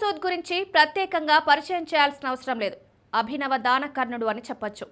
సూద్ గురించి ప్రత్యేకంగా పరిచయం చేయాల్సిన అవసరం లేదు. అభినవ దానకర్ణుడు అని చెప్పొచ్చు.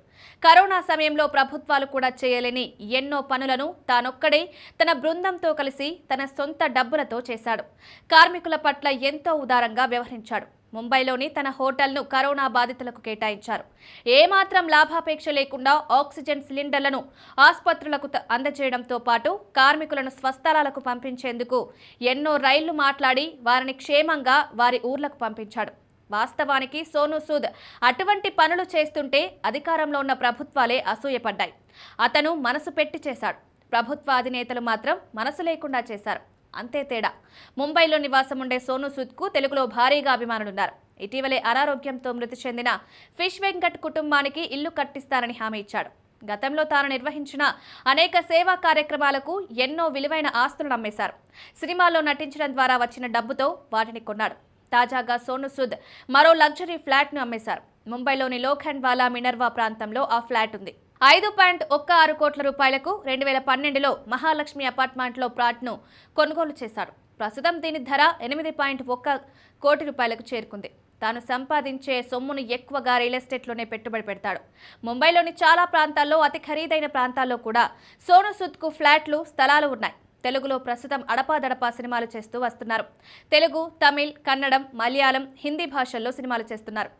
కరోనా సమయంలో ప్రభుత్వాలు కూడా చేయలేని ఎన్నో పనులను తానొక్కడే తన బృందంతో కలిసి తన సొంత డబ్బులతో చేశాడు. కార్మికుల పట్ల ఎంతో ఉదారంగా వ్యవహరించాడు. ముంబైలోని తన హోటల్ను కరోనా బాధితులకు కేటాయించారు. ఏమాత్రం లాభాపేక్ష లేకుండా ఆక్సిజన్ సిలిండర్లను ఆసుపత్రులకు త- అందజేయడంతో పాటు కార్మికులను స్వస్థలాలకు పంపించేందుకు ఎన్నో రైళ్ళు మాట్లాడి వారిని క్షేమంగా వారి ఊర్లకు పంపించాడు. వాస్తవానికి సోనూ సూద్ అటువంటి పనులు చేస్తుంటే అధికారంలో ఉన్న ప్రభుత్వాలే అసూయపడ్డాయి. అతను మనసు పెట్టి చేశాడు. ప్రభుత్వ అధినేతలు మాత్రం మనసు లేకుండా చేశారు. అంతే తేడా. ముంబైలో నివాసం ఉండే సోనూసూద్కు తెలుగులో భారీగా అభిమానులున్నారు. ఇటీవలే అనారోగ్యంతో మృతి చెందిన ఫిష్ వెంకట్ కుటుంబానికి ఇల్లు కట్టిస్తానని హామీ ఇచ్చాడు. గతంలో తాను నిర్వహించిన అనేక సేవా కార్యక్రమాలకు ఎన్నో విలువైన ఆస్తులను అమ్మేశారు. సినిమాల్లో నటించడం ద్వారా వచ్చిన డబ్బుతో వాటిని కొన్నాడు. తాజాగా సోను సూద్ మరో లగ్జరీ ఫ్లాట్ను అమ్మేశారు. ముంబైలోని లోఖండ్ వాలా మినర్వా ప్రాంతంలో ఆ ఫ్లాట్ ఉంది. ఐదు పాయింట్ ఒక్క ఆరు కోట్ల రూపాయలకు రెండు వేల పన్నెండులో మహాలక్ష్మి అపార్ట్మెంట్లో ప్లాట్ను కొనుగోలు చేశాడు ప్రస్తుతం దీని ధర ఎనిమిది పాయింట్ ఒక్క కోటి రూపాయలకు చేరుకుంది. తాను సంపాదించే సొమ్మును ఎక్కువగా రియల్ ఎస్టేట్లోనే పెట్టుబడి పెడతాడు. ముంబైలోని చాలా ప్రాంతాల్లో అతి ఖరీదైన ప్రాంతాల్లో కూడా సోను సూద్కు ఫ్లాట్లు స్థలాలు ఉన్నాయి. తెలుగులో ప్రస్తుతం అడపాదడపా సినిమాలు చేస్తూ వస్తున్నారు. తెలుగు తమిళ్ కన్నడం మలయాళం హిందీ భాషల్లో సినిమాలు చేస్తున్నారు.